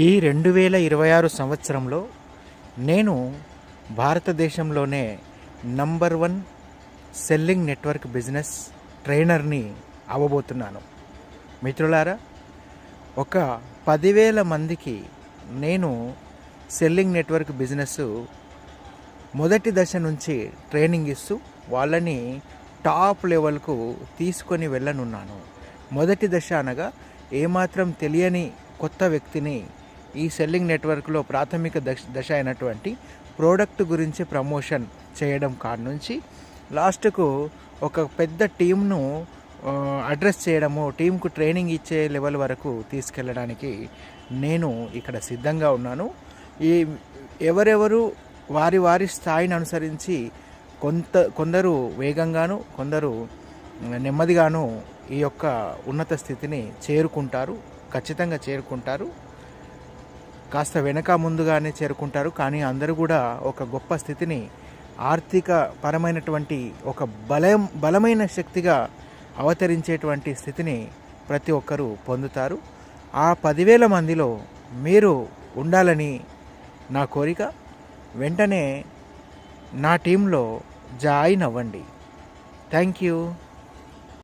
ఈ రెండు వేల ఇరవై ఆరు సంవత్సరంలో నేను భారతదేశంలోనే number one selling network business ట్రైనర్ని అవ్వబోతున్నాను. మిత్రులారా ఒక పదివేల మందికి నేను సెల్లింగ్ నెట్వర్క్ బిజినెస్ మొదటి దశ నుంచి ట్రైనింగ్ ఇస్తూ వాళ్ళని టాప్ లెవెల్కు తీసుకొని వెళ్ళనున్నాను. మొదటి దశ అనగా ఏమాత్రం తెలియని కొత్త వ్యక్తిని ఈ సెల్లింగ్ నెట్వర్క్లో ప్రాథమిక దశ దశ అయినటువంటి ప్రోడక్ట్ గురించి ప్రమోషన్ చేయడం కాడ నుంచి లాస్ట్కు ఒక పెద్ద టీంను అడ్రస్ చేయడము టీంకు ట్రైనింగ్ ఇచ్చే లెవెల్ వరకు తీసుకెళ్ళడానికి నేను ఇక్కడ సిద్ధంగా ఉన్నాను. ఈ ఎవరెవరు వారి వారి స్థాయిని అనుసరించి కొంత కొందరు వేగంగాను కొందరు నెమ్మదిగాను ఈ యొక్క ఉన్నత స్థితిని చేరుకుంటారు ఖచ్చితంగా చేరుకుంటారు. కాస్త వెనక ముందుగానే చేరుకుంటారు. కానీ అందరూ కూడా ఒక గొప్ప స్థితిని ఆర్థిక పరమైనటువంటి ఒక బలం బలమైన శక్తిగా అవతరించేటువంటి స్థితిని ప్రతి ఒక్కరూ పొందుతారు. ఆ పదివేల మందిలో మీరు ఉండాలని నా కోరిక. వెంటనే నా టీంలో జాయిన్ అవ్వండి. Thank you.